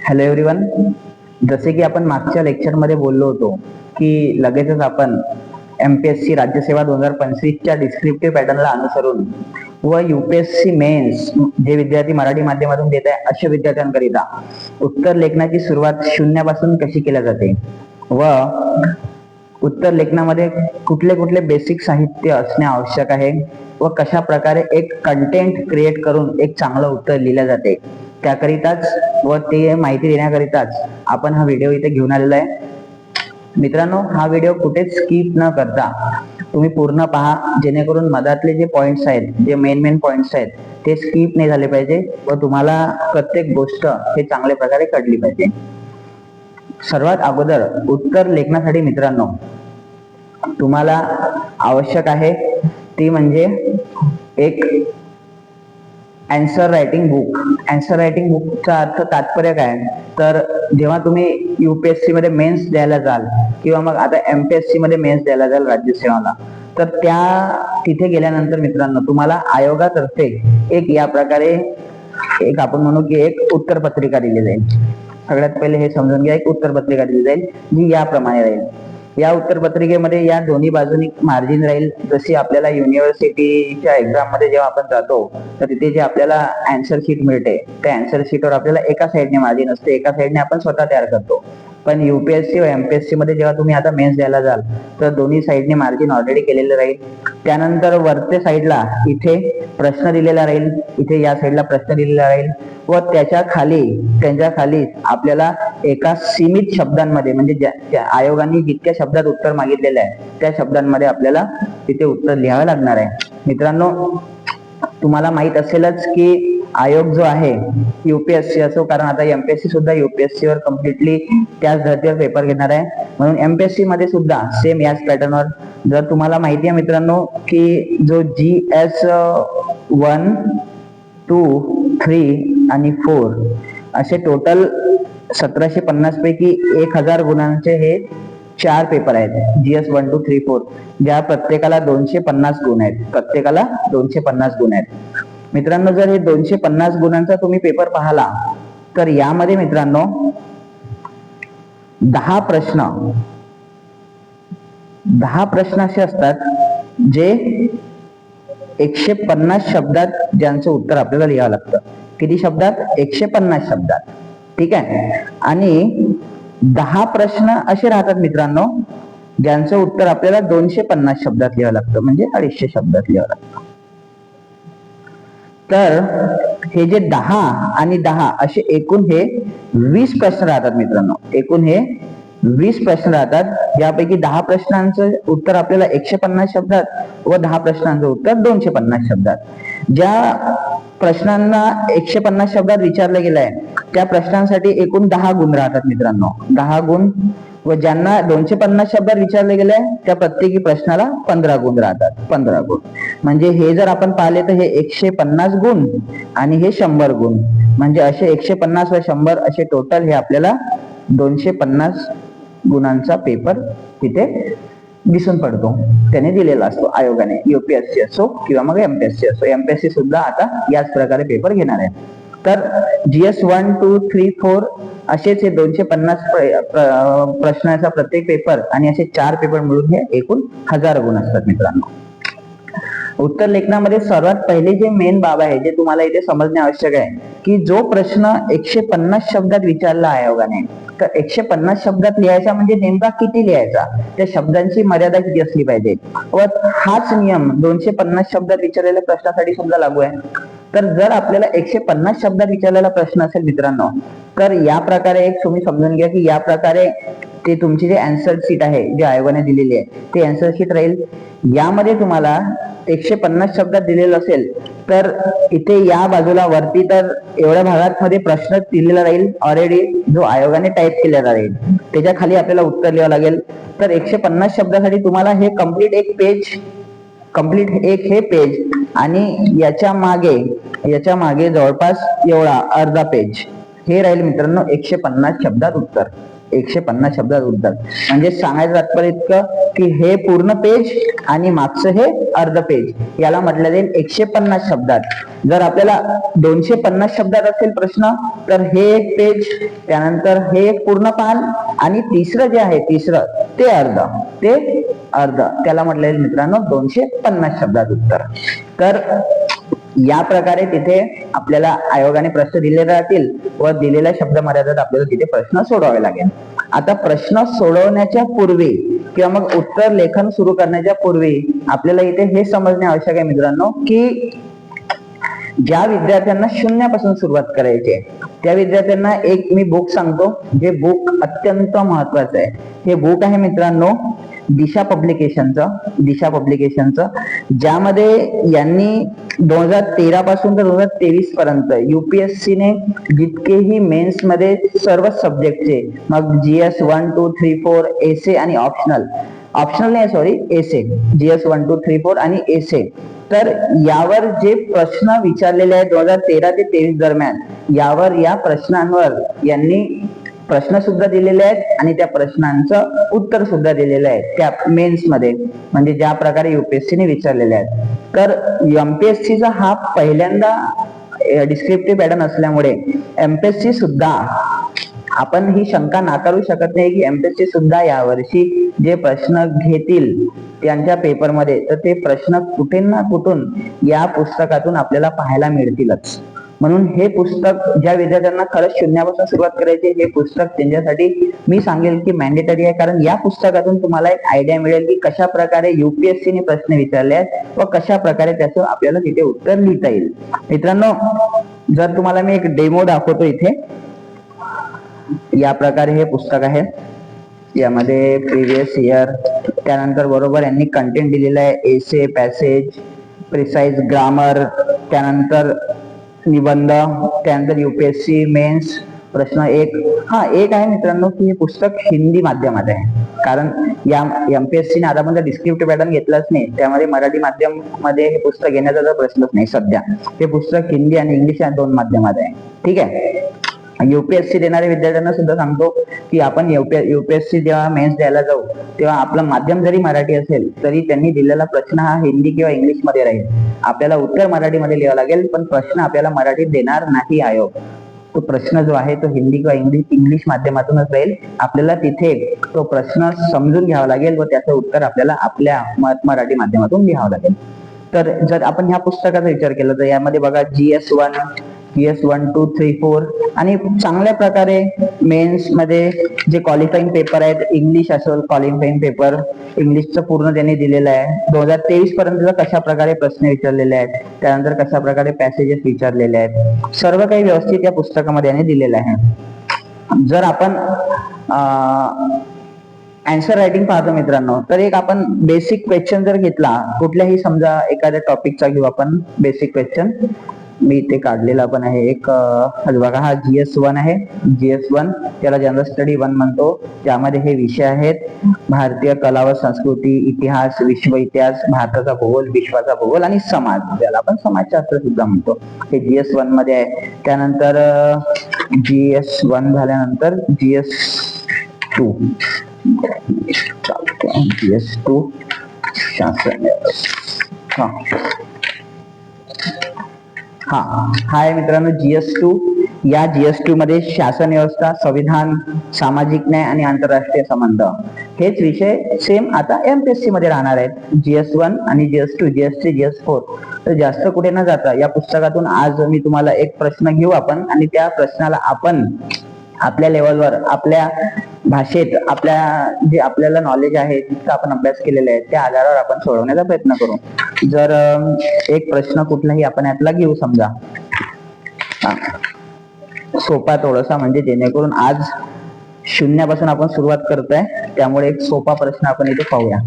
Hello everyone जसे की आपण मागच्या लेक्चरमध्ये बोललो होतो की लगेचच आपण एमपीएससी राज्यसेवा दोन हजार पंचवीसच्या डिस्क्रिप्टिव्ह पॅटर्नला अनुसरून व युपीएससी मेन्स जे विद्यार्थी मराठी माध्यमातून देत आहे अशा विद्यार्थ्यांकरिता उत्तर लेखनाची सुरुवात शून्यापासून कशी केल्या जाते? व उत्तर लेखनामध्ये कुठले कुठले बेसिक साहित्य असणे आवश्यक आहे? व कशा प्रकारे एक कंटेंट क्रिएट करून एक चांगलं उत्तर लिहिलं जाते? त्याकरिताच व ते माहिती देण्याकरिताच आपण हा व्हिडिओ इथे घेऊन आलेला आहे. मित्रांनो हा व्हिडिओ कुठेच स्किप न करता तुम्ही पूर्ण पहा जेणेकरून मधातले जे पॉइंट्स आहेत जे मेन मेन पॉइंट्स आहेत ते स्किप नाही झाले पाहिजे व तुम्हाला प्रत्येक गोष्ट हे चांगल्या प्रकारे कळली पाहिजे. सर्वात अगोदर उत्तर लेखनासाठी मित्रांनो तुम्हाला आवश्यक आहे ती म्हणजे एक answer writing book answer writing बुकचा अर्थ तात्पर्य काय? तर जेव्हा तुम्ही युपीएससी मध्ये मेन्स द्यायला जाल किंवा मग आता एमपीएससी मध्ये मेन्स द्यायला जाल राज्यसेवाला तर त्या तिथे गेल्यानंतर मित्रांनो तुम्हाला आयोगातर्फे एक या प्रकारे एक आपण म्हणू की एक उत्तर पत्रिका दिली जाईल. सगळ्यात पहिले हे समजून घ्या एक उत्तर पत्रिका दिली जाईल जी याप्रमाणे राहील. या उत्तर पत्रिकेमध्ये या दोन्ही बाजूनी मार्जिन राहील. जशी आपल्याला युनिव्हर्सिटीच्या एक्झाममध्ये जेव्हा आपण जातो तर तिथे जे आपल्याला अँसर शीट मिळते त्या अँसर शीटवर आपल्याला एका साईडने मार्जिन असते एका साईडने आपण स्वतः तयार करतो. पण युपीएससी व एमपीएससी मध्ये जेव्हा तुम्ही आता मेन्स द्यायला जाल तर दोन्ही साईडने मार्जिन ऑलरेडी केलेलं राहील. त्यानंतर वरच्या साईडला इथे प्रश्न दिलेला राहील इथे या साईडला प्रश्न दिलेला राहील व त्याच्याखाली त्यांच्या खाली आपल्याला एका सीमित शब्दांमध्ये म्हणजे ज्या ज्या आयोगाने जितक्या शब्दात उत्तर मागितलेलं आहे त्या शब्दांमध्ये आपल्याला तिथे उत्तर लिहावं लागणार आहे. मित्रांनो तुम्हाला माहीत असेलच की आयोग जो आहे युपीएससी असो कारण आता एमपीएससी सुद्धा युपीएससी वर कम्प्लिटली त्याच धर्तीवर पेपर घेणार आहे. म्हणून एमपीएससी मध्ये सुद्धा सेम याच पॅटर्नवर जर तुम्हाला माहिती आहे मित्रांनो की जो G S one two three आणि फोर असे टोटल सतराशे पन्नास पैकी एक हजार गुणांचे हे चार पेपर आहेत. G S one two three four ज्या प्रत्येकाला दोनशे पन्नास गुण आहेत. प्रत्येकाला दोनशे पन्नास गुण आहेत. मित्रांनो जर हे दोनशे पन्नास गुणांचा तुम्ही पेपर पाहिला तर यामध्ये मित्रांनो दहा प्रश्न दहा प्रश्न असे असतात जे एकशे पन्नास शब्दात ज्यांचं उत्तर आपल्याला लिहावं लागतं. किती शब्दात? एकशे पन्नास शब्दात. ठीक आहे? आणि दहा प्रश्न असे राहतात मित्रांनो ज्यांचं उत्तर आपल्याला दोनशे पन्नास शब्दात लिहावं लागतं. म्हणजे अडीचशे शब्दात लिहावं लागतं. तर हे जे दहा आणि दहा असे एकूण हे वीस प्रश्न राहतात मित्रांनो. एकूण हे वीस प्रश्न राहतात. यापैकी दहा प्रश्नांचं उत्तर आपल्याला एकशे पन्नास शब्दात व दहा प्रश्नांचं उत्तर दोनशे पन्नास शब्दात. ज्या प्रश्नांना एकशे पन्नास शब्दात विचारलं गेलंय त्या प्रश्नांसाठी एकूण दहा गुण राहतात मित्रांनो. दहा गुण व ज्यांना दोनशे पन्नास शब्दात विचारले गेले त्या प्रत्येकी प्रश्नाला पंधरा गुण राहतात. पंधरा गुण. म्हणजे हे जर आपण पाहिले तर हे एकशे पन्नास गुण आणि हे शंभर गुण. म्हणजे असे एकशे पन्नास व शंभर असे टोटल हे आपल्याला दोनशे पन्नास गुणांचा पेपर तिथे दिसून पडतो. त्याने दिलेला असतो आयोगाने. युपीएससी असो किंवा मग एमपीएससी असो. एमपीएससी सुद्धा आता याच प्रकारे पेपर घेणार आहे. तर GS one two three four असेच हे दोनशे पन्नास प्रश्नाचा प्रत्येक पेपर आणि असे चार पेपर मिळून हे एकूण हजार गुण असतात मित्रांनो. उत्तर लेखनामध्ये सर्वात पहिले जे मेन बाब आहे जे तुम्हाला इथे समजणे आवश्यक आहे की जो प्रश्न एकशे पन्नास शब्दात विचारला आयोगाने तर एकशे पन्नास शब्दात लिहायचा म्हणजे नेमका किती लिहायचा? त्या शब्दांची मर्यादा किती असली पाहिजे? व हाच नियम दोनशे पन्नास शब्दात विचारलेल्या प्रश्नासाठी सुद्धा लागू आहे. तर जर आपल्याला एकशे पन्नास शब्दात विचारलेला प्रश्न असेल मित्रांनो तर या प्रकारे एक तुम्ही समजून घ्या की या प्रकारे ते तुमची जे अँसर शीट आहे जे आयोगाने दिलेली आहे ते अँसर शीट राहील. यामध्ये तुम्हाला एकशे पन्नास शब्दात दिलेलं असेल तर इथे या बाजूला वरती तर एवढ्या भागात मध्ये प्रश्न दिलेला राहील. ऑलरेडी जो आयोगाने टाईप केलेला राहील त्याच्याखाली आपल्याला उत्तर लिहावं लागेल. तर एकशे पन्नास शब्दासाठी तुम्हाला हे कंप्लीट एक पेज कंप्लीट एक हे पेज आणि याच्या मागे याच्या मागे जवळपास एवढा अर्धा पेज हे राहील मित्रांनो एकशे पन्नास शब्दात उत्तर. एकशे पन्नास शब्दात उत्तर म्हणजे सांगायचं तात्पर्य इतकं की हे पूर्ण पेज आणि मागचं हे अर्ध पेज. याला म्हटलं जाईल एकशे पन्नास शब्दात. जर आपल्याला दोनशे पन्नास शब्दात असेल प्रश्न तर हे एक पेज त्यानंतर हे एक पूर्ण पान आणि तिसरं जे आहे तिसरं ते अर्ध ते अर्ध. त्याला म्हटलं जाईल मित्रांनो दोनशे पन्नास शब्दात उत्तर. तर या प्रकारे तिथे आपल्याला आयोगाने प्रश्न दिले राहतील व दिलेल्या शब्द मर्यादेत आपल्याला तिथे प्रश्न सोडवावे लागेल. आता प्रश्न सोडवण्याच्या पूर्वी किंवा मग उत्तर लेखन सुरू करण्याच्या पूर्वी आपल्याला इथे हे समजणे आवश्यक आहे मित्रांनो की ज्या विद्यार्थ्यांना शून्यापासून सुरुवात करायची आहे त्या विद्यार्थ्यांना एक मी बुक सांगतो जे बुक अत्यंत महत्वाचं आहे. हे बुक आहे मित्रांनो दिशा पब्लिकेशनचं दिशा पब्लिकेशनचं ज्यामध्ये यांनी दोन हजार तेरा पासून तर दोन हजार तेवीस पर्यंत युपीएससीने जितकेही मेन्समध्ये सर्व सब्जेक्टचे मग GS one two three four essay आणि ऑप्शनल ऑप्शनल नाही sorry essay GS one two three four आणि एसे तर यावर जे प्रश्न विचारलेले आहेत दोन हजार तेरा ते तेवीस दरम्यान यावर या प्रश्नांवर यांनी प्रश्न सुद्धा दिलेले आहेत आणि त्या प्रश्नांचं उत्तर सुद्धा दिलेलं आहे त्या मेन्समध्ये. म्हणजे ज्या प्रकारे युपीएससीने विचारलेले आहेत. तर एमपीएससीचा हा पहिल्यांदा डिस्क्रिप्टिव्ह पॅटर्न असल्यामुळे एमपीएससी सुद्धा आपण ही शंका नाकारू शकत नाही की एमपीएससी सुद्धा यावर्षी जे प्रश्न घेतील त्यांच्या पेपरमध्ये तर ते प्रश्न कुठे ना कुठून या पुस्तकातून आपल्याला पाहायला मिळतीलच. म्हणून हे पुस्तक ज्या विद्यार्थ्यांना खरंच शून्यापासून सुरुवात करायची हे पुस्तक त्यांच्यासाठी मी सांगेल की मॅन्डेटरी आहे. कारण या पुस्तकातून तुम्हाला एक आयडिया मिळेल की कशा प्रकारे युपीएससी ने प्रश्न विचारले आहेत व कशा प्रकारे त्याचं आपल्याला तिथे उत्तर लिहिता येईल. मित्रांनो जर तुम्हाला मी एक डेमो दाखवतो इथे. या प्रकारे हे पुस्तक आहे. यामध्ये प्रिव्हियस इयर त्यानंतर बरोबर यांनी कंटेंट दिलेलं आहे एसे पॅसेज प्रिसाइज ग्रामर त्यानंतर निबंध त्यानंतर युपीएससी मेन्स प्रश्न एक. हा एक आहे मित्रांनो की हे पुस्तक हिंदी माध्यमात आहे. कारण या एमपीएससी ने आतापर्यंत डिस्क्रिप्टिव्ह पॅटर्न घेतलाच नाही. त्यामध्ये मराठी माध्यममध्ये हे पुस्तक घेण्याचा प्रश्नच नाही सध्या. हे पुस्तक हिंदी आणि इंग्लिश या दोन माध्यमात आहे. ठीक आहे? युपीएससी देणाऱ्या विद्यार्थ्यांना सुद्धा सांगतो की आपण युपीएससी जेव्हा मेन्स द्यायला जाऊ तेव्हा आपलं माध्यम जरी मराठी असेल तरी त्यांनी दिलेला प्रश्न हा हिंदी किंवा इंग्लिशमध्ये राहील. आपल्याला उत्तर मराठीमध्ये लिहावं लागेल पण प्रश्न आपल्याला मराठीत देणार नाही आयोग तो प्रश्न जो आहे तो हिंदी किंवा इंग्लिश इंग्लिश माध्यमातूनच राहील आपल्याला तिथे तो प्रश्न समजून घ्यावा लागेल व त्याचं उत्तर आपल्याला आपल्या मराठी माध्यमातून लिहावं लागेल. तर जर आपण ह्या पुस्तकाचा विचार केला तर यामध्ये बघा GS one S one two three four आणि चांगल्या प्रकारे मेन्समध्ये जे क्वालिफाईंग पेपर आहेत इंग्लिश असेल क्वालिफाईंग पेपर इंग्लिशचं पूर्ण त्यांनी दिलेलं आहे. दोन हजार तेवीस पर्यंत कशा प्रकारे प्रश्न विचारलेले आहेत त्यानंतर कशा प्रकारे पॅसेजेस विचारलेले आहेत सर्व काही व्यवस्थित या पुस्तकामध्ये यांनी दिलेलं आहे. जर आपण अँसर रायटिंग पाहतो मित्रांनो तर एक आपण बेसिक क्वेश्चन जर घेतला कुठल्याही समजा एखाद्या टॉपिकचा घेऊ आपण बेसिक क्वेश्चन मी इथे काढलेला पण आहे. एक बघा हा जी एस वन आहे. जी एस वन त्याला जनरल स्टडी वन म्हणतो. त्यामध्ये हे विषय आहेत. भारतीय कला व संस्कृती इतिहास विश्व इतिहास भारताचा भूगोल विश्वाचा भूगोल आणि समाज. ज्याला आपण समाजशास्त्र सुद्धा म्हणतो. हे जी एस वनमध्ये आहे. त्यानंतर जी एस वन झाल्यानंतर G S two. G S two. शासन हा हा. हा आहे मित्रांनो जीएस टू. या जीएस टू मध्ये शासन व्यवस्था संविधान सामाजिक न्याय आणि आंतरराष्ट्रीय संबंध. हेच विषय सेम आता एमपीएससी मध्ये राहणार आहेत. जीएस वन आणि GS two GS three GS four. तर जास्त कुठे न जाता या पुस्तकातून आज मी तुम्हाला एक प्रश्न घेऊ आपण आणि त्या प्रश्नाला आपण आपल्या लेवलवर आपल्या भाषेत आपल्या जे आपल्याला नॉलेज आहे जितकं आपण अभ्यास केलेला आहे त्या आधारावर आपण सोडवण्याचा प्रयत्न करू. जर एक प्रश्न कुठलाही आपण यातला घेऊ समजा. सोपा थोडासा म्हणजे जेणेकरून आज शून्यापासून आपण सुरुवात करतोय त्यामुळे एक सोपा प्रश्न आपण इथे पाहूया.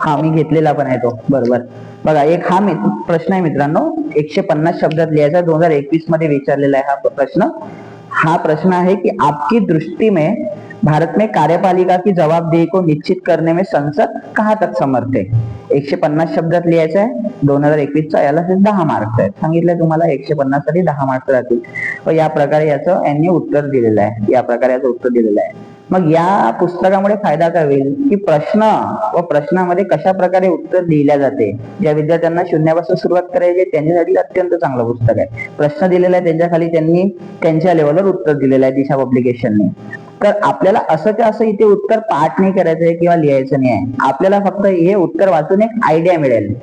हा मी घेतलेला पण आहे तो. बरोबर. बघा एक हा प्रश्न आहे मित्रांनो. एकशे पन्नास शब्दात लिहायचा दोन हजार एकवीसमध्ये विचारलेला आहे हा प्रश्न. हा प्रश्न है कि आपकी दृष्टि में भारत में कार्यपालिका की जवाबदेही को निश्चित करने में संसद कहाँ तक समर्थ है? एकशे पन्नास शब्दात लिहायचं आहे. दोन हजार एकवीसचा याला दहा मार्क्स आहेत. सांगितलं तुम्हाला एकशे पन्नाससाठी दहा मार्क्स राहतील. व या प्रकारे याचं यांनी उत्तर दिलेलं आहे. या प्रकारे याचं उत्तर दिलेलं आहे. मग या पुस्तकामुळे फायदा काय होईल? की प्रश्न व प्रश्नामध्ये कशा प्रकारे उत्तर लिहिल्या जाते? ज्या विद्यार्थ्यांना शून्यापासून सुरुवात करायची त्यांच्यासाठी अत्यंत चांगलं पुस्तक आहे. प्रश्न दिलेला आहे त्यांच्या खाली त्यांनी त्यांच्या लेवलवर उत्तर दिलेलं आहे दिशा पब्लिकेशनने तर आपल्याला असं असं इथे उत्तर पाठ नाही करायचं आहे किंवा लिहायचं नाही आहे? आपल्याला फक्त हे उत्तर वाचून एक आयडिया मिळेल.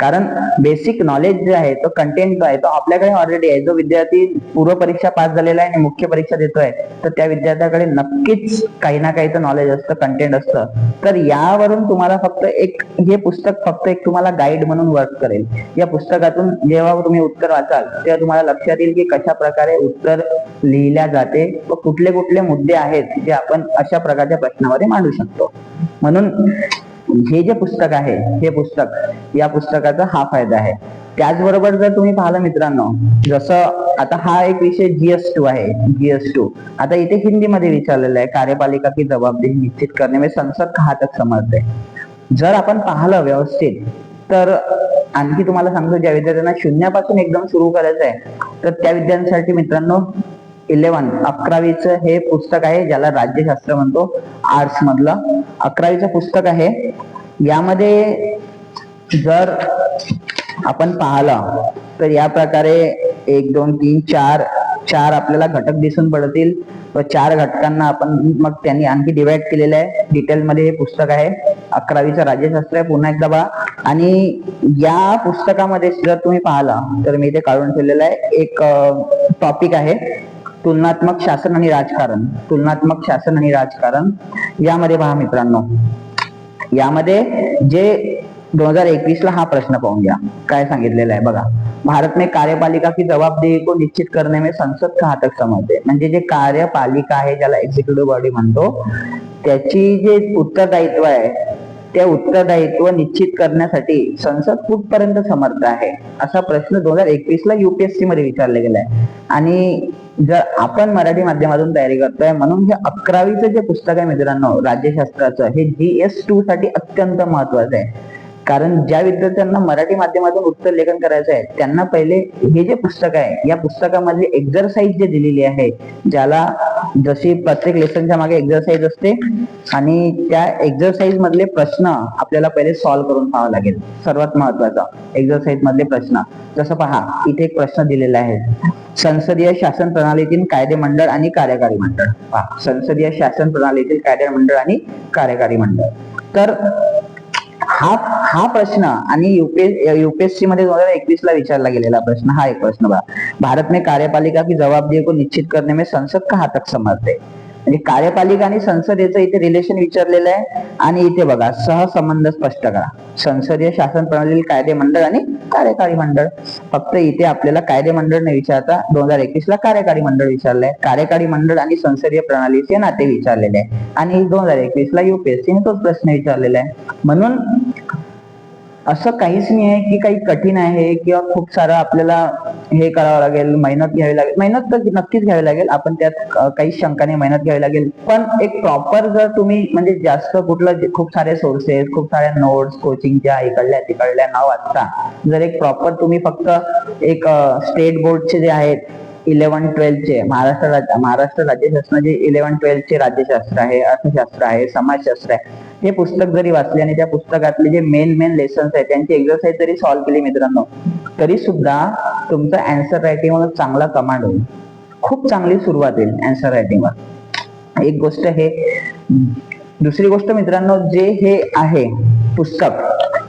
कारण बेसिक नॉलेज जे आहे तो कंटेंट जो आहे तो आपल्याकडे ऑलरेडी आहे. जो विद्यार्थी पूर्व परीक्षा पास झालेला आहे आणि मुख्य परीक्षा देतोय तर त्या विद्यार्थ्याकडे नक्कीच काही ना काही तर नॉलेज असतं कंटेंट असतं. तर यावरून तुम्हाला फक्त एक हे पुस्तक फक्त एक तुम्हाला गाईड म्हणून वर्क करेल. या पुस्तकातून जेव्हा तुम्ही उत्तर वाचाल तेव्हा तुम्हाला लक्षात येईल की कशा प्रकारे उत्तर लिहिल्या जाते व कुठले कुठले मुद्दे आहेत जे आपण अशा प्रकारच्या प्रश्नामध्ये मांडू शकतो. म्हणून हे जे पुस्तक आहे हे पुस्तक या पुस्तकाचा हा फायदा आहे. त्याचबरोबर जर तुम्ही पाहिलं मित्रांनो जसं आता हा एक विषय जीएस टू आहे जीएस टू. आता इथे हिंदीमध्ये विचारलेलं आहे कार्यपालिका की जबाबदारी निश्चित करणे म्हणजे संसद का हात समजते. जर आपण पाहिलं व्यवस्थित तर आणखी तुम्हाला सांगतो ज्या विद्यार्थ्यांना शून्यापासून एकदम सुरू करायचं आहे तर त्या विद्यार्थ्यांसाठी मित्रांनो इलेव्हन. अकरावीचं हे पुस्तक आहे ज्याला राज्यशास्त्र म्हणतो आर्ट्स मधलं. अकरावीचं पुस्तक आहे. यामध्ये जर आपण पाहिलं तर या प्रकारे एक दोन तीन चार चार आपल्याला घटक दिसून पडतील. व चार घटकांना आपण मग त्यांनी आणखी डिवाइड केलेलं आहे. डिटेलमध्ये हे पुस्तक आहे. अकरावीचं राज्यशास्त्र आहे. पुन्हा एकदा बघा. आणि या पुस्तकामध्ये जर तुम्ही पाहिला तर मी इथे काढून ठेवलेलं आहे. एक टॉपिक आहे. तुलनात्मक शासन आणि राजकारण तुलनात्मक शासन आणि राजकारण यामध्ये पहा मित्रांनो. यामध्ये जे दोन हजार एकवीस ला हा प्रश्न पाहून घ्या. काय सांगितलेलं आहे बघा. भारत में कार्यपालिका की जबाबदेही को निश्चित करने में संसद का हातक समजते? म्हणजे जे कार्यपालिका आहे ज्याला एक्झिक्युटिव्ह बॉडी म्हणतो त्याची जे उत्तरदायित्व आहे त्या उत्तरदायित्व निश्चित करण्यासाठी संसद कुठपर्यंत समर्थ आहे? असा प्रश्न दोन हजार एकवीस ला युपीएससी मध्ये विचारला गेलाय. आणि जर आपण मराठी माध्यमातून तयारी करतोय म्हणून हे अकरावीचं जे पुस्तक आहे मित्रांनो राज्यशास्त्राचं हे जी एस टू साठी अत्यंत महत्वाचं आहे. कारण ज्या विद्यार्थ्यांना मराठी माध्यमातून उत्तर लेखन करायचं आहे त्यांना पहिले हे जे पुस्तक आहे या पुस्तकामधली एक्झरसाइज जे दिलेली आहे ज्याला जशी प्रत्येक लेसनच्या मागे एक्झरसाइज असते आणि त्या एक्झरसाइज मधले प्रश्न आपल्याला पहिले सॉल्व्ह करून पाहावं लागेल. सर्वात महत्त्वाचा एक्झरसाइज मधले प्रश्न. जसं पहा इथे एक प्रश्न दिलेला आहे. संसदीय शासन प्रणालीतील कायदे मंडळ आणि कार्यकारी मंडळ. पहा संसदीय शासन प्रणालीतील कायदे मंडळ आणि कार्यकारी मंडळ. तर हा हा प्रश्न आणि युपीएस युपीएससी मध्ये दोन हजार एकवीस ला विचारला गेलेला प्रश्न हा एक प्रश्न बघा. भारत में कार्यपालिका की जवाबदेही को निश्चित करने में संसद का हातक समजते म्हणजे कार्यपालिका आणि संसदेचं इथे रिलेशन विचारलेलं आहे. आणि इथे बघा सहसंबंध स्पष्ट करा. संसदीय शासन प्रणाली कायदे मंडळ आणि कार्यकारी मंडळ. फक्त इथे आपल्याला कायदे मंडळ नाही विचारता दोन हजार एकवीस ला कार्यकारी मंडळ विचारलंय. कार्यकारी मंडळ आणि संसदीय प्रणालीचे नाते विचारलेले आहे. आणि दोन हजार एकवीस ला युपीएससी तोच प्रश्न विचारलेला आहे. म्हणून असं काहीच नाही आहे की काही कठीण आहे किंवा खूप सारं आपल्याला हे करावं लागेल मेहनत घ्यावी लागेल. मेहनत तर नक्कीच घ्यावी लागेल. आपण त्यात काही शंकाने मेहनत घ्यावी लागेल. पण एक प्रॉपर जर तुम्ही म्हणजे जास्त कुठलं खूप सारे सोर्सेस खूप साऱ्या नोट्स कोचिंगच्या इकडल्या तिकडल्या न वाचता जर एक प्रॉपर तुम्ही फक्त एक स्टेट बोर्डचे जे आहेत इलेव्हन ट्वेल्थचे महाराष्ट्र राज्य महाराष्ट्र राज्यशास्त्राचे म्हणजे इलेव्हन ट्वेल्थचे राज्यशास्त्र आहे अर्थशास्त्र आहे समाजशास्त्र आहे हे पुस्तक जरी वाचले आणि त्या पुस्तकातले जे मेन मेन लेसन्स आहेत त्यांची एक्झरसाइज जरी सॉल्व्ह केली मित्रांनो तरी सुद्धा तुमचं अँसर रायटिंगवर चांगला कमांड होईल. खूप चांगली सुरुवात होईल अँसर रायटिंगवर एक गोष्ट हे दुसरी गोष्ट मित्रांनो जे हे आहे पुस्तक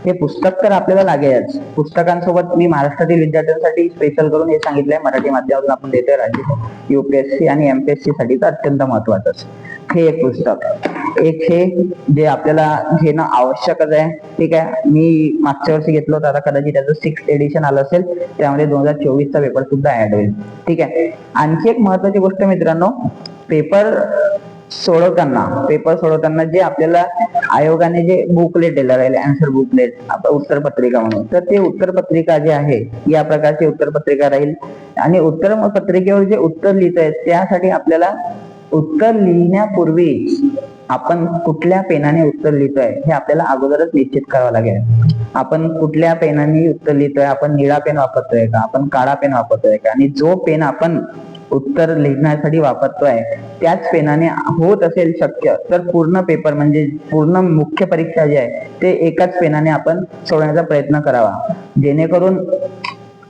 हे पुस्तक तर आपल्याला लागेलच. पुस्तकांसोबत मी महाराष्ट्रातील विद्यार्थ्यांसाठी स्पेशल करून हे सांगितलंय. मराठी माध्यमातून आपण देतोय राज्य. युपीएससी आणि एमपीएससी साठी तर अत्यंत महत्वाचं हे एक पुस्तक. एक हे जे आपल्याला घेणं आवश्यकच आहे. ठीक आहे? मी मागच्या वर्षी घेतलं होतं. आता कदाचित त्याचं सिक्स एडिशन आलं असेल. त्यामध्ये दोन हजार चोवीसचा पेपर सुद्धा ऍड होईल. ठीक आहे? आणखी एक महत्वाची गोष्ट मित्रांनो. पेपर सोडवताना पेपर सोडवताना जे आपल्याला आयोगाने जे बुकलेट दिलं राहिले आन्सर बुकलेट उत्तर पत्रिका म्हणून. तर ते उत्तर पत्रिका जे आहे या प्रकारची उत्तर पत्रिका राहील. आणि उत्तर पत्रिकेवर जे उत्तर लिहित आहेत त्यासाठी आपल्याला उत्तर लिहिण्यापूर्वी आपण कुठल्या पेनाने उत्तर लिहितोय हे आपल्याला अगोदरच निश्चित करावं लागेल. आपण कुठल्या पेनाने उत्तर लिहितोय आपण निळा पेन वापरतोय का आपण काळा पेन वापरतोय का आणि जो पेन आपण उत्तर लिहिण्यासाठी वापरतोय. त्याच पेनाने होत असेल शक्य तर पूर्ण पेपर म्हणजे पूर्ण मुख्य परीक्षा जी आहे ते एकाच पेनाने आपण सोडण्याचा प्रयत्न करावा. जेणेकरून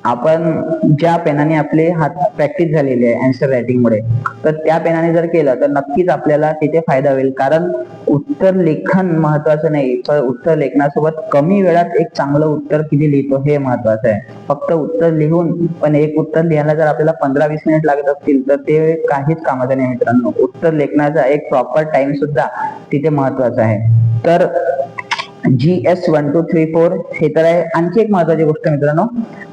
आपण ज्या पेनाने आपले हात प्रॅक्टिस झालेली आहे अँसर रायटिंग मुळे तर त्या पेनाने जर केलं तर नक्कीच आपल्याला तिथे फायदा होईल. कारण उत्तर लेखन महत्वाचं नाही तर उत्तर लेखनासोबत कमी वेळात एक चांगलं उत्तर किती लिहितो हे महत्वाचं आहे. फक्त उत्तर लिहून पण एक उत्तर लिहायला जर आपल्याला पंधरा वीस मिनिट लागत असतील तर ते काहीच कामाचं नाही मित्रांनो. उत्तर लेखनाचा एक प्रॉपर टाइम सुद्धा तिथे महत्त्वाचा आहे. तर G S one two three four हे तर आहे आणखी एक महत्वाची गोष्ट मित्रांनो.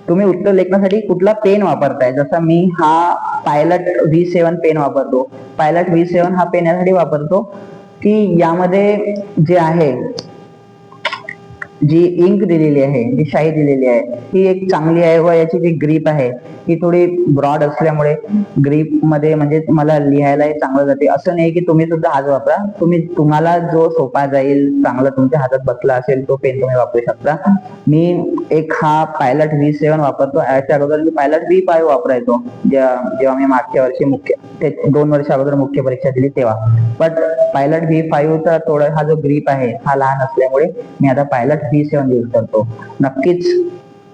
तुम्ही उत्तर लेखनासाठी कुठला पेन वापरताय? जसा मी हा पायलट व्ही सेवन पेन वापरतो. पायलट व्ही सेवन हा पेन यासाठी वापरतो की यामध्ये जे आहे जी इंक दिलेली आहे जी शाई दिलेली आहे ही एक चांगली आहे व याची जी ग्रीप आहे ही थोडी ब्रॉड असल्यामुळे ग्रीपमध्ये म्हणजे तुम्हाला लिहायलाही चांगलं जाते. असं नाही की तुम्ही सुद्धा हात वापरा. तुम्ही तुम्हाला जो सोपा जाईल चांगला तुमच्या हातात बसला असेल तो पेन तुम्ही वापरू शकता. मी एक हा पायलट व्ही सेवन वापरतो. याच्या अगोदर मी पायलट व्ही फाय वापरायचो. जेव्हा जेव्हा मी मागच्या वर्षी मुख्य ते दोन वर्ष अगोदर मुख्य परीक्षा दिली तेव्हा. बट पायलट व्ही फाईव्हचा थोडा हा जो ग्रीप आहे हा लहान असल्यामुळे मी आता पायलट व्ही सेवन यूज करतो. नक्कीच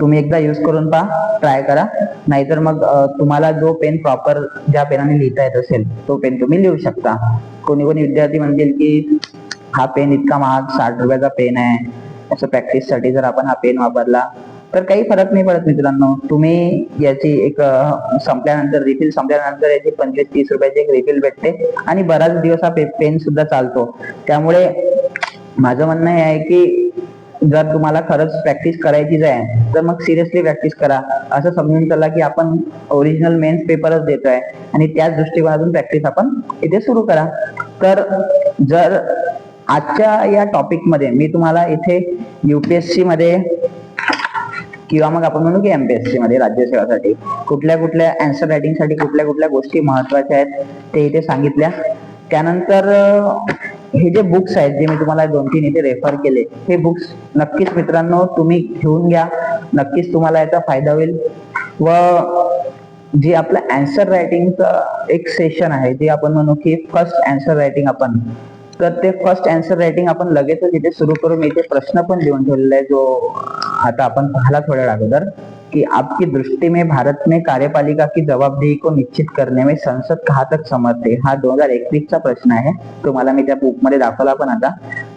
तुम्ही एकदा यूज करून पहा ट्राय करा. नाहीतर मग तुम्हाला जो पेन प्रॉपर ज्या पेनाने लिहिता येत असेल तो पेन तुम्ही लिहू शकता. कोणी कोणी विद्यार्थी म्हणतील की हा पेन इतका महाग साठ रुपयाचा पेन आहे. असं प्रॅक्टिससाठी जर आपण हा पेन वापरला तर काही फरक नाही पडत मित्रांनो. तुम्ही याची एक संपल्यानंतर रिफिल संपल्यानंतर याची पंचवीस तीस रुपयाची एक रिफिल भेटते आणि बराच दिवस हा पेन सुद्धा चालतो. त्यामुळे माझं म्हणणं हे आहे की जर तुम्हाला खरंच प्रॅक्टिस करायचीच आहे तर मग सिरियसली प्रॅक्टिस करा. असं समजून चला की आपण ओरिजिनल मेन्स पेपरच देतोय आणि त्याच दृष्टिकोनातून प्रॅक्टिस आपण इथे सुरू करा. तर जर आजच्या या टॉपिकमध्ये मी तुम्हाला इथे युपीएससी मध्ये किंवा मग आपण म्हणू की एमपीएससी मध्ये राज्यसेवासाठी कुठल्या कुठल्या अँसर रायटिंगसाठी कुठल्या कुठल्या गोष्टी महत्त्वाच्या आहेत ते इथे सांगितल्या. त्यानंतर हे जे बुक्स आहेत जे मी तुम्हाला दोन तीन इथे रेफर केले हे बुक्स नक्कीच मित्रांनो तुम्ही घेऊन घ्या. नक्कीच तुम्हाला याचा फायदा होईल. व जे आपलं अँसर रायटिंगचं एक सेशन आहे जे आपण म्हणू की फर्स्ट अँसर रायटिंग आपण. तर ते फर्स्ट अँसर रायटिंग आपण लगेचच इथे सुरू करून इथे प्रश्न पण लिहून ठेवलेला आहे जो आता आपण पाहिला थोड्या अगोदर कि आपकी दृष्टि में भारत में कार्यपालिका की जवाबदेही को निश्चित करने में संसद कहा तक समर्थ हा? दोन हजार एकवीस चा प्रश्न आहे तुम्हाला मी त्या बुकमध्ये दाखवला पण आता.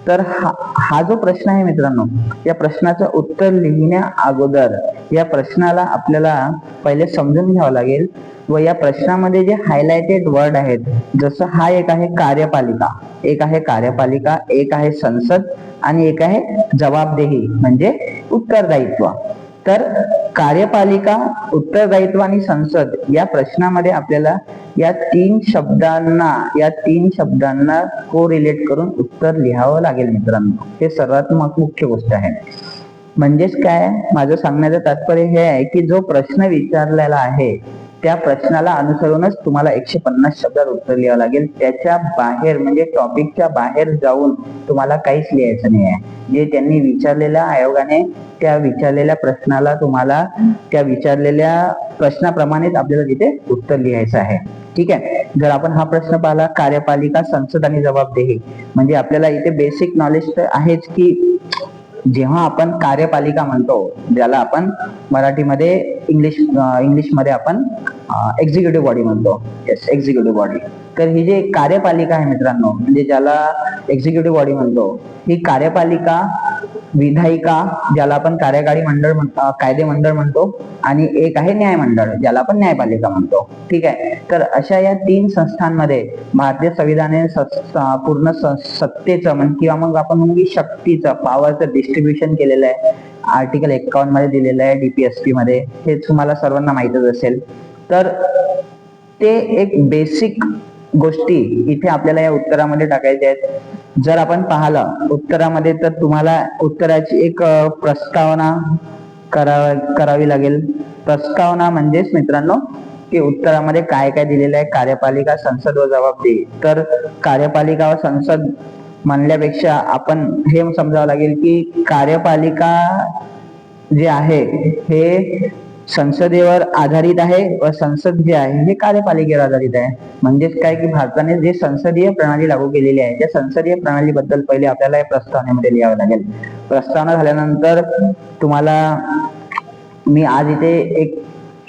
तर हा हा जो प्रश्न आहे मित्रांनो या प्रश्नाचं उत्तर लिहिण्या अगोदर या प्रश्नाला आपल्याला पहिले समजून घ्यावं लागेल व या प्रश्नामध्ये जे हायलाइटेड वर्ड आहेत जसं हा एक आहे कार्यपालिका एक आहे कार्यपालिका एक आहे संसद आणि एक आहे जबाबदेही म्हणजे उत्तरदायित्व. तर कार्यपालिका उत्तरदायित्व आणि संसद या प्रश्नामध्ये आपल्याला या तीन शब्दांना या तीन शब्दांना को रिलेट करून उत्तर लिहावं लागेल मित्रांनो. हे सर्वात मग मुख्य गोष्ट आहे. म्हणजेच काय? माझं सांगण्याचं तात्पर्य हे आहे की जो प्रश्न विचारलेला आहे त्या प्रश्नाला अनुसरूनच तुम्हाला एकशे पन्नास शब्दात उत्तर लिहावं लागेल. त्याच्या बाहेर म्हणजे टॉपिकच्या बाहेर जाऊन तुम्हाला काहीच लिहायचं नाही आहे. जे त्यांनी विचारलेल्या आयोगाने त्या विचारलेल्या प्रश्नाला तुम्हाला त्या विचारलेल्या प्रश्नाप्रमाणेच आपल्याला तिथे उत्तर लिहायचं आहे. ठीक आहे? जर आपण हा प्रश्न पाहिला कार्यपालिका संसद आणि जबाबदेही. म्हणजे आपल्याला इथे बेसिक नॉलेज तर आहेच की जेव्हा आपण कार्यपालिका म्हणतो ज्याला आपण मराठीमध्ये इंग्लिश इंग्लिशमध्ये uh, आपण uh, एक्झिक्युटिव्ह बॉडी म्हणतो. येस एक्झिक्युटिव्ह बॉडी तर ही जी कार्यपालिका आहे मित्रांनो म्हणजे ज्याला एक्झिक्युटिव्ह बॉडी म्हणतो ही कार्यपालिका विधायिका ज्याला आपण कार्यकारी मंडळ म्हणतो कायदे मंडळ म्हणतो आणि एक आहे न्यायमंडळ ज्याला आपण न्यायपालिका म्हणतो. ठीक आहे? तर अशा या तीन संस्थांमध्ये भारतीय संविधान पूर्ण सत्तेचं म्हण किंवा मग आपण म्हणू की शक्तीचं पॉवरचं डिस्ट्रीब्युशन केलेलं आहे. आर्टिकल एक्कावन्नमध्ये दिलेलं आहे डीपीएसपी मध्ये. हे तुम्हाला सर्वांना माहितच असेल. तर ते एक बेसिक गोष्टी इथे आपल्याला या उत्तरामध्ये टाकायच्या आहेत. जर आपण पाहिलं उत्तरामध्ये तर तुम्हाला उत्तराची एक प्रस्तावना करा करावी लागेल. प्रस्तावना म्हणजेच मित्रांनो की उत्तरामध्ये काय काय दिलेलं आहे कार्यपालिका संसद व जबाबदारी. तर कार्यपालिका व संसद म्हणल्यापेक्षा आपण हे समजावं लागेल की कार्यपालिका जे आहे हे संसदेवर आधारित आहे व संसद जे आहे हे कार्यपालिकेवर आधारित आहे. म्हणजेच काय की भारताने जे संसदीय प्रणाली लागू केलेली आहे त्या संसदीय प्रणालीबद्दल पहिले आपल्याला या प्रस्तावनेमध्ये लिहावं लागेल. प्रस्तावना झाल्यानंतर तुम्हाला मी आज इथे एक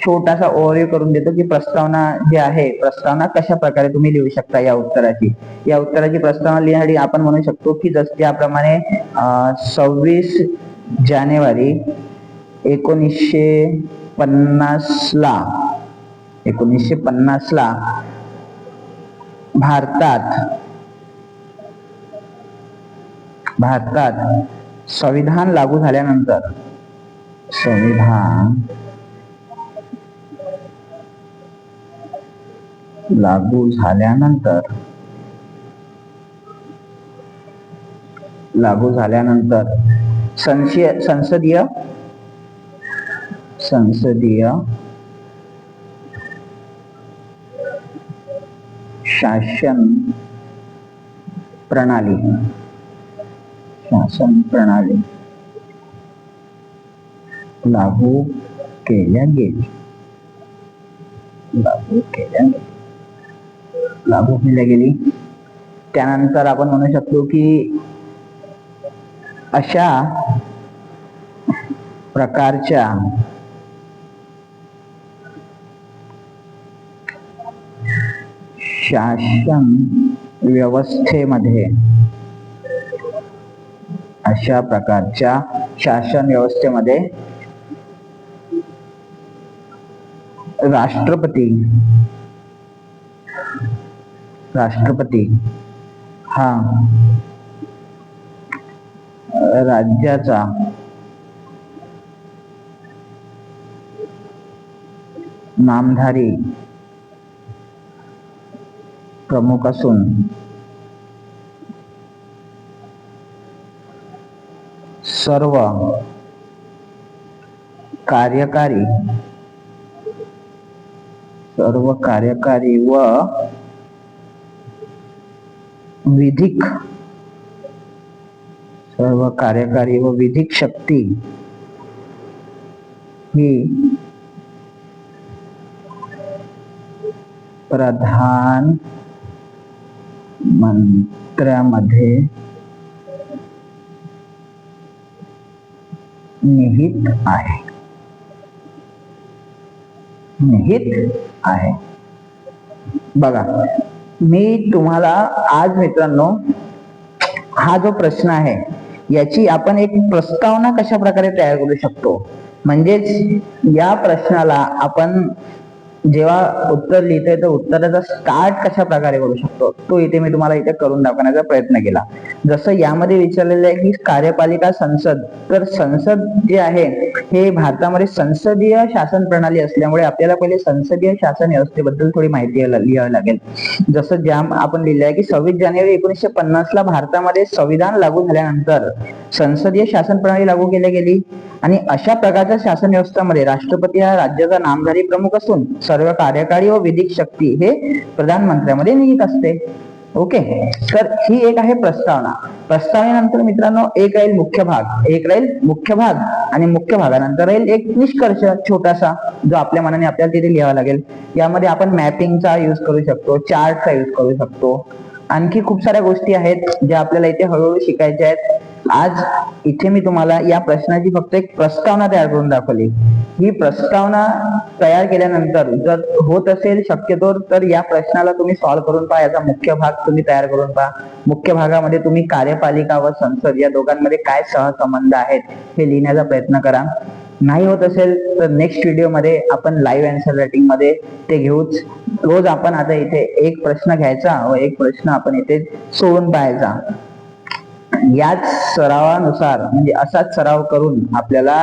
छोटासा ओव्हरव्ह्यू करून देतो की प्रस्तावना जी आहे प्रस्तावना कशा प्रकारे तुम्ही लिहू शकता या उत्तराची. या उत्तराची प्रस्तावना लिहिण्यासाठी आपण म्हणू शकतो की जस त्याप्रमाणे सव्वीस जानेवारी एकोणीसशे पन्नास ला एकोणीसशे पन्नास ला भारतात भारतात संविधान लागू झाल्यानंतर, संविधान लागू झाल्यानंतर लागू झाल्यानंतर संशय, संसदीय संसदीय शासन प्रणाली. शासन प्रणाली. लागू केल्या गेली. लागू केल्या गेली. लागू केल्या गेली. त्यानंतर आपण म्हणू शकतो की अशा प्रकारच्या शासन व्यवस्थेमध्ये. अशा प्रकारच्या शासन व्यवस्थेमध्ये राष्ट्रपती राष्ट्रपती हा राज्याचा नामधारी प्रमुख असून सर्व कार्यकारी सर्व कार्यकारी व विधिक, सर्व कार्यकारी व विधिक शक्ती ही प्रधान मंत्रामध्ये निहित आहे. निहित आहे. बघा मी तुम्हाला आज मित्रांनो हा जो प्रश्न आहे याची आपण एक प्रस्तावना कशा प्रकारे तयार करू शकतो? म्हणजेच या प्रश्नाला आपण जेव्हा उत्तर लिहितोय तर उत्तराचा स्टार्ट कशा प्रकारे करू शकतो तो इथे मी तुम्हाला इथे करून दाखवण्याचा प्रयत्न केला. जसं यामध्ये विचारलेलं आहे की कार्यपालिका संसद तर संसद जे आहे हे भारतामध्ये संसदीय शासन प्रणाली असल्यामुळे आपल्याला पहिले संसदीय शासन व्यवस्थेबद्दल थोडी माहिती लिहावी लागेल. जसं ज्या आपण लिहिलं आहे की सव्वीस जानेवारी एकोणीसशे पन्नास ला भारतामध्ये संविधान लागू झाल्यानंतर संसदीय शासन प्रणाली लागू केली गेली. आणि अशा प्रकारच्या शासन व्यवस्थेमध्ये राष्ट्रपती हा राज्याचा नामधारी प्रमुख असून सर्व कार्यकारी व विधिक शक्ती हे प्रधानमंत्र्यामध्ये निहित असते. ओके? तर ही एक आहे प्रस्तावना. प्रस्तावनेनंतर मित्रांनो एक राहील मुख्य भाग. एक राहील मुख्य भाग आणि मुख्य भागानंतर राहील एक निष्कर्ष छोटासा जो आपल्या मनाने आपल्याला तिथे लिहावा लागेल. यामध्ये आपण मॅपिंगचा यूज करू शकतो चार्टचा यूज करू शकतो. आणखी खूप साऱ्या गोष्टी आहेत ज्या आपल्याला इथे हळूहळू शिकायच्या आहेत. आज इथे मी तुम्हाला या प्रश्नाची फक्त एक प्रस्तावना तयार करून दाखवली. ही प्रस्तावना तयार केल्यानंतर जर होत असेल शक्यतो तर या प्रश्नाला तुम्ही सॉल्व्ह करून पहा. याचा मुख्य भाग तुम्ही तयार करून पहा. मुख्य भागामध्ये तुम्ही कार्यपालिका व संसद या दोघांमध्ये काय सहसंबंध आहेत हे लिहिण्याचा प्रयत्न करा. नाही होत असेल तर नेक्स्ट व्हिडिओमध्ये आपण लाईव्ह अँसर रायटिंगमध्ये ते घेऊच. रोज आपण आता इथे एक प्रश्न घ्यायचा व एक प्रश्न आपण इथे सोडून पाहायचा. याच सरावानुसार म्हणजे असाच सराव करून आपल्याला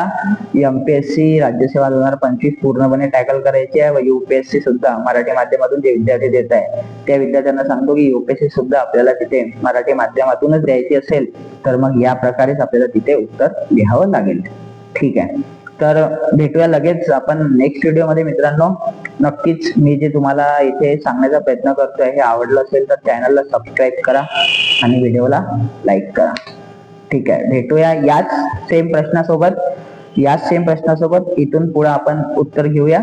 एमपीएससी राज्यसेवा दोन हजार पंचवीस पूर्णपणे टॅकल करायची आहे व युपीएससी सुद्धा मराठी माध्यमातून जे विद्यार्थी देत आहे त्या विद्यार्थ्यांना सांगतो की युपीएससी सुद्धा आपल्याला तिथे मराठी माध्यमातूनच द्यायची असेल तर मग या प्रकारेच आपल्याला तिथे उत्तर लिहावं लागेल. ठीक आहे. तर भेटूया लगेच. आपण नेक्स्ट व्हिडिओमध्ये मित्रांनो नक्कीच मी जे तुम्हाला इथे सांगण्याचा प्रयत्न करतोय हे आवडलं असेल तर चॅनलला सबस्क्राईब करा आणि व्हिडिओला लाईक करा. ठीक आहे भेटूया याच सेम प्रश्नासोबत. या सेम प्रश्नासोबत इथून पुढे आपण उत्तर घेऊया.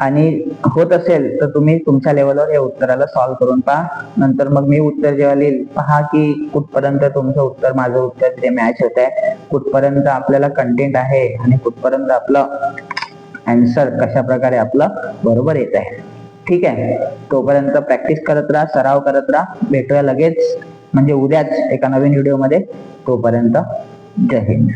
आणि होत असेल तर तुम्ही तुमच्या लेवलवर या उत्तराला सॉल्व्ह करून पहा. नंतर मग मी उत्तर जेव्हा लिहिल पहा की कुठपर्यंत तुमचं उत्तर माझं उत्तर ते मॅच होत आहे कुठपर्यंत आपल्याला कंटेंट आहे आणि कुठपर्यंत आपलं अँसर कशा प्रकारे आपलं बरोबर येत आहे. ठीक आहे? तोपर्यंत प्रॅक्टिस करत राहा सराव करत राहा. भेटूया लगेच. म्हणजे उद्याच एका नवीन व्हिडिओमध्ये तोपर्यंत जय हिंद.